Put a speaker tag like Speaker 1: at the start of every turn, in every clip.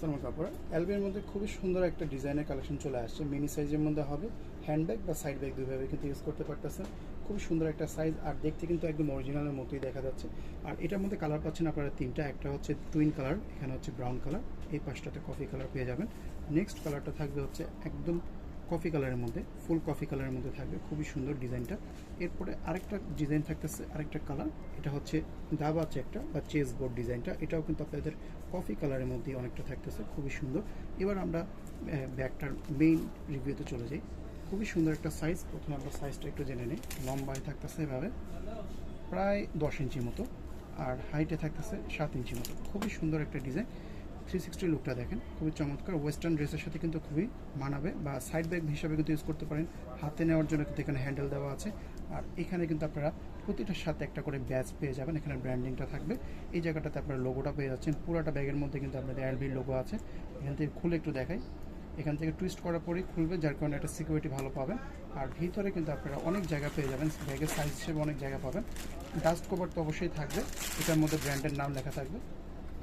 Speaker 1: সালমান কাপড় অ্যালবের মধ্যে খুবই সুন্দর একটা ডিজাইনের কালেকশন চলে আসছে। মিনি সাইজের মধ্যে হবে। হ্যান্ডব্যাগ বা সাইড ব্যাগ দুইভাবে কিন্তু ইউজ করতে পারতেছেন। খুবই সুন্দর একটা সাইজ আর দেখতে কিন্তু একদম অরিজিনালের মতোই দেখা যাচ্ছে। আর এটার মধ্যে কালার পাচ্ছেন আপনারা তিনটা। একটা হচ্ছে টুইন কালার এখানে হচ্ছে ব্রাউন কালার এই পাশটাতে কফি কালার পেয়ে যাবেন। নেক্সট কালারটা থাকবে হচ্ছে একদম কফি কালারের মধ্যে ফুল কফি কালারের মধ্যে থাকবে, খুবই সুন্দর ডিজাইনটা। এরপরে আরেকটা ডিজাইন থাকতেছে, আরেকটা কালার এটা হচ্ছে দাবা একটা বা চেস বোর্ড ডিজাইনটা এটাও কিন্তু আপনাদের কফি কালারের মধ্যে অনেকটা থাকতেছে, খুবই সুন্দর। এবার আমরা ব্যাগটার মেইন রিভিউতে চলে যাই। খুবই সুন্দর একটা সাইজ প্রথমে আমরা সাইজটা একটু জেনে নিই। লম্বায় থাকতেছে এভাবে, প্রায় দশ ইঞ্চি মতো, আর হাইটে থাকতেছে সাত ইঞ্চি মতো। খুবই সুন্দর একটা ডিজাইন থ্রি সিক্সটি লুকটা দেখেন, খুবই চমৎকার। ওয়েস্টার্ন ড্রেসের সাথে কিন্তু খুবই মানাবে বা সাইড ব্যাগ হিসাবে কিন্তু ইউজ করতে পারেন। হাতে নেওয়ার জন্য কিন্তু এখানে হ্যান্ডেল দেওয়া আছে। আর এখানে কিন্তু আপনারা প্রতিটার সাথে একটা করে ব্যাচ পেয়ে যাবেন। এখানে ব্র্যান্ডিংটা থাকবে। এই জায়গাটাতে আপনারা লোগোটা পেয়ে যাচ্ছেন। পুরোটা ব্যাগের মধ্যে কিন্তু আপনাদের অ্যালবির লোগো আছে। এখান থেকে খুলে একটু দেখাই। এখান থেকে টুইস্ট করার পরেই খুলবে, যার কারণে একটা সিকিউরিটি ভালো পাবেন। আর ভিতরে কিন্তু আপনারা অনেক জায়গা পেয়ে যাবেন। ব্যাগের সাইজ হিসেবে অনেক জায়গা পাবেন। ডাস্ট কভার তো অবশ্যই থাকবে। এটার মধ্যে ব্র্যান্ডের নাম লেখা থাকবে।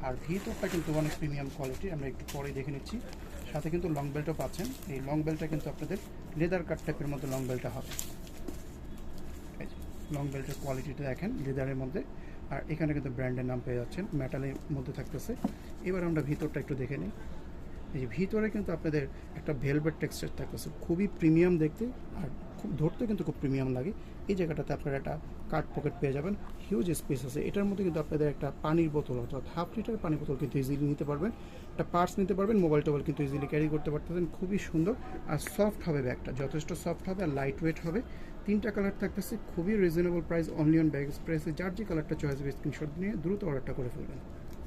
Speaker 1: আর ভিতরটা কিন্তু অনেক প্রিমিয়াম কোয়ালিটি আমরা একটু পরে দেখে নিচ্ছি। সাথে কিন্তু লং বেল্টও পাচ্ছেন। এই লং বেল্টটা কিন্তু আপনাদের লেদার কাট টাইপের মধ্যে লং বেল্টটা হবে। লং বেল্টের কোয়ালিটিটা দেখেন লেদারের মধ্যে। আর এখানে কিন্তু ব্র্যান্ডের নাম পেয়ে যাচ্ছেন মেটালের মধ্যে থাকতেছে। এবার আমরা ভিতরটা একটু দেখে নিই। এই যে ভিতরে কিন্তু আপনাদের একটা ভেলভেট টেক্সচার থাকতেছে, খুবই প্রিমিয়াম দেখতে। আর খুব ধরতে কিন্তু খুব প্রিমিয়াম লাগে। এই জায়গাটাতে আপনারা একটা কার্ড পকেট পেয়ে যাবেন। হিউজ স্পেস আছে। এটার মধ্যে কিন্তু আপনাদের একটা পানির বোতল অর্থাৎ হাফ লিটার পানির বোতল কিন্তু ইজিলি নিতে পারবেন। একটা পার্স নিতে পারবেন মোবাইল টোবাইল কিন্তু ইজিলি ক্যারি করতে পারতেছেন। খুবই সুন্দর আর সফট হবে ব্যাগটা। যথেষ্ট সফট হবে আর লাইট ওয়েট হবে। তিনটা কালার থাকতেছে। খুবই reasonable price only on bag প্রাইসে যার যে কালারটা চয়েস হবে স্ক্রিনশট নিয়ে দ্রুত অর্ডারটা করে ফেলবেন।